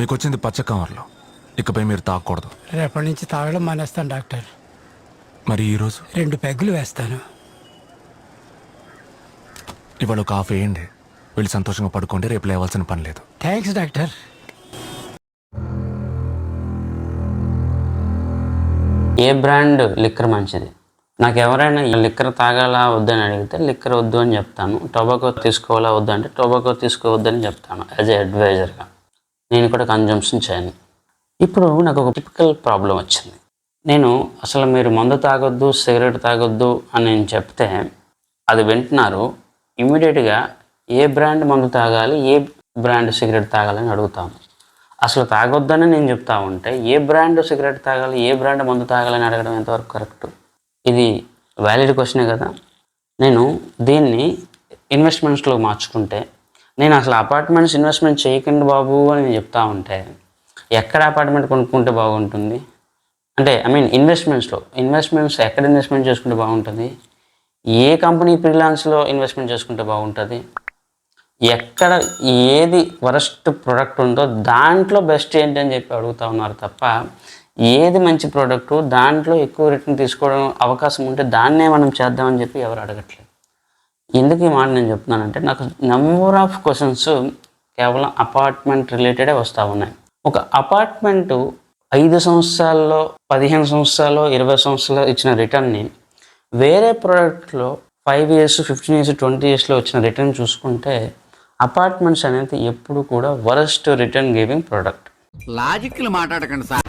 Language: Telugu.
మీకు వచ్చింది పచ్చ కవర్లో. ఇకపై మీరు తాగకూడదు రేపటి నుంచి తాగడం మానేస్తాను డాక్టర్. మరి ఈరోజు రెండు పెగ్గులు వేస్తాను. ఇవాళ ఒక హాఫ్ వేయండి. వెళ్ళి సంతోషంగా పడుకోండి రేపు లేవాల్సిన పని లేదు. Thanks doctor. ఏ బ్రాండ్ లిక్కర్ మంచిది? నాకు ఎవరైనా లిక్కర్ తాగాలా వద్దని అడిగితే లిక్కర్ వద్దు అని చెప్తాను. టొబాకో తీసుకోవాలా వద్దు అంటే టొబాకో తీసుకోవద్దని చెప్తాను యాజ్ ఏ అడ్వైజర్గా. నేను కూడా కన్జంప్షన్ చేయను. ఇప్పుడు నాకు ఒక టిపికల్ ప్రాబ్లం వచ్చింది. నేను అసలు మీరు మందు తాగొద్దు సిగరెట్ తాగొద్దు అని నేను చెప్తే అది వింటున్నారు. ఇమీడియట్గా ఏ బ్రాండ్ మందు తాగాలి ఏ బ్రాండ్ సిగరెట్ తాగాలని అడుగుతాను అసలు తాగొద్దని నేను చెప్తా ఉంటే ఏ బ్రాండ్ సిగరెట్ తాగాలి ఏ బ్రాండ్ మందు తాగాలని అడగడం ఎంతవరకు కరెక్ట్ ఇది వ్యాలిడ్ క్వశ్చనే కదా. నేను దీన్ని ఇన్వెస్ట్మెంట్స్లో మార్చుకుంటే నేను అసలు అపార్ట్మెంట్స్ ఇన్వెస్ట్మెంట్ చేయకండి బాబు అని నేను చెప్తా ఉంటే ఎక్కడ అపార్ట్మెంట్ కొనుక్కుంటే బాగుంటుంది? అంటే ఐ మీన్ ఇన్వెస్ట్మెంట్స్లో ఇన్వెస్ట్మెంట్స్ ఎక్కడ ఇన్వెస్ట్మెంట్ చేసుకుంటే బాగుంటుంది? ఏ కంపెనీ ఫ్రీలాన్స్లో ఇన్వెస్ట్మెంట్ చేసుకుంటే బాగుంటుంది? ఎక్కడ ఏది వరస్ట్ ప్రోడక్ట్ ఉందో దాంట్లో బెస్ట్ ఏంటి అని చెప్పి అడుగుతా ఉన్నారు తప్ప ఏది మంచి ప్రోడక్ట్ దాంట్లో ఎక్కువ రిటర్న్ తీసుకోవడం అవకాశం ఉంటే దాన్నే మనం చేద్దామని చెప్పి ఎవరు అడగట్లేదు. ఎందుకు ఈ మాట నేను చెప్తున్నానంటే నాకు నెంబర్ ఆఫ్ క్వశ్చన్స్ కేవలం అపార్ట్మెంట్ రిలేటెడే వస్తూ ఉన్నాయి. ఒక అపార్ట్మెంటు ఐదు సంవత్సరాల్లో పదిహేను సంవత్సరాలు ఇరవై సంవత్సరాలు ఇచ్చిన రిటర్న్ని వేరే ప్రోడక్ట్లో five years fifteen years twenty ఇయర్స్లో వచ్చిన రిటర్న్ చూసుకుంటే అపార్ట్మెంట్స్ అనేది ఎప్పుడు కూడా వరస్ట్ రిటర్న్ గివింగ్ ప్రోడక్ట్ లాజిక్లు మాట్లాడకండి సార్.